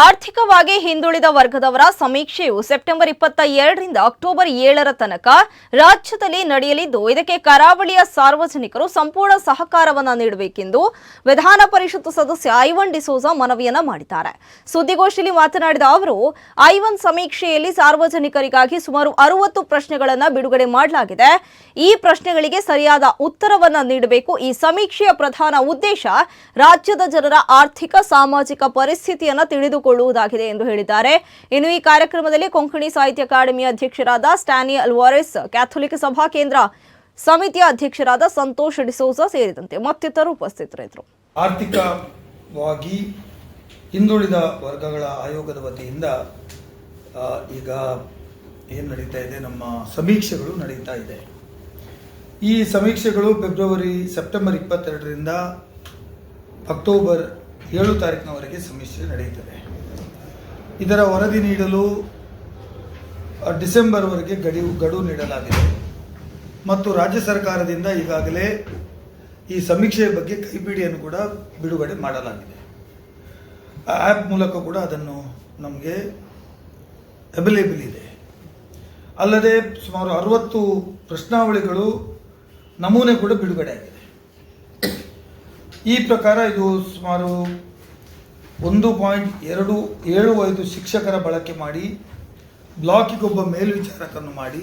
ಆರ್ಥಿಕವಾಗಿ ಹಿಂದುಳಿದ ವರ್ಗದವರ ಸಮೀಕ್ಷೆಯು ಸೆಪ್ಟೆಂಬರ್ ಇಪ್ಪತ್ತ ಎರಡರಿಂದ ಅಕ್ಟೋಬರ್ ಏಳರ ತನಕ ರಾಜ್ಯದಲ್ಲಿ ನಡೆಯಲಿದ್ದು, ಇದಕ್ಕೆ ಕರಾವಳಿಯ ಸಾರ್ವಜನಿಕರು ಸಂಪೂರ್ಣ ಸಹಕಾರವನ್ನು ನೀಡಬೇಕೆಂದು ವಿಧಾನ ಪರಿಷತ್ ಸದಸ್ಯ ಐವನ್ ಡಿಸೋಜಾ ಮನವಿಯನ್ನ ಮಾಡಿದ್ದಾರೆ. ಸುದ್ದಿಗೋಷ್ಠಿಯಲ್ಲಿ ಮಾತನಾಡಿದ ಅವರು, ಐವನ್ ಸಮೀಕ್ಷೆಯಲ್ಲಿ ಸಾರ್ವಜನಿಕರಿಗಾಗಿ ಸುಮಾರು ಅರವತ್ತು ಪ್ರಶ್ನೆಗಳನ್ನು ಬಿಡುಗಡೆ ಮಾಡಲಾಗಿದೆ. ಈ ಪ್ರಶ್ನೆಗಳಿಗೆ ಸರಿಯಾದ ಉತ್ತರವನ್ನು ನೀಡಬೇಕು. ಈ ಸಮೀಕ್ಷೆಯ ಪ್ರಧಾನ ಉದ್ದೇಶ ರಾಜ್ಯದ ಜನರ ಆರ್ಥಿಕ, ಸಾಮಾಜಿಕ ಪರಿಸ್ಥಿತಿಯನ್ನು ತಿಳಿದುಕೊಳ್ಳುವುದಾಗಿದೆ ಎಂದು ಹೇಳಿದ್ದಾರೆ. ಇನ್ನು ಈ ಕಾರ್ಯಕ್ರಮದಲ್ಲಿ ಕೊಂಕಣಿ ಸಾಹಿತ್ಯ ಅಕಾಡೆಮಿ ಅಧ್ಯಕ್ಷರಾದ ಸ್ಟ್ಯಾನಿ ಅಲ್ವಾರೆಸ್, ಕ್ಯಾಥೋಲಿಕ್ ಸಭಾ ಕೇಂದ್ರ ಸಮಿತಿಯ ಅಧ್ಯಕ್ಷರಾದ ಸಂತೋಷ್ ಡಿಸೋಜಾ ಸೇರಿದಂತೆ ಮತ್ತಿತರರು ಉಪಸ್ಥಿತರಿದ್ದರು. ಆರ್ಥಿಕವಾಗಿ ಹಿಂದುಳಿದ ವರ್ಗಗಳ ಆಯೋಗದ ವತಿಯಿಂದ ಈಗ ಏನು ನಡೀತಾ ಇದೆ, ನಮ್ಮ ಸಮೀಕ್ಷೆಗಳು ನಡೀತಾ ಇದೆ. ಈ ಸಮೀಕ್ಷೆಗಳು ಫೆಬ್ರವರಿ, ಸೆಪ್ಟೆಂಬರ್ ಇಪ್ಪತ್ತೆರಡರಿಂದ ಅಕ್ಟೋಬರ್ ಏಳು ತಾರೀಕಿನವರೆಗೆ ಸಮೀಕ್ಷೆ ನಡೆಯುತ್ತದೆ. ಇದರ ವರದಿ ನೀಡಲು ಡಿಸೆಂಬರ್ವರೆಗೆ ಗಡಿ ಗಡುವು ನೀಡಲಾಗಿದೆ. ಮತ್ತು ರಾಜ್ಯ ಸರ್ಕಾರದಿಂದ ಈಗಾಗಲೇ ಈ ಸಮೀಕ್ಷೆಯ ಬಗ್ಗೆ ಕೈಪಿಡಿಯನ್ನು ಕೂಡ ಬಿಡುಗಡೆ ಮಾಡಲಾಗಿದೆ. ಆ್ಯಪ್ ಮೂಲಕ ಕೂಡ ಅದನ್ನು ನಮಗೆ ಅವೈಲೇಬಲ್ ಇದೆ. ಅಲ್ಲದೆ ಸುಮಾರು ಅರವತ್ತು ಪ್ರಶ್ನಾವಳಿಗಳು ನಮೂನೆ ಕೂಡ ಬಿಡುಗಡೆ ಆಗಿದೆ. ಈ ಪ್ರಕಾರ ಇದು ಸುಮಾರು ಒಂದು ಪಾಯಿಂಟ್ ಎರಡು ಏಳು ಐದು ಶಿಕ್ಷಕರ ಬಳಕೆ ಮಾಡಿ, ಬ್ಲಾಕಿಗೊಬ್ಬ ಮೇಲ್ವಿಚಾರಕನ್ನು ಮಾಡಿ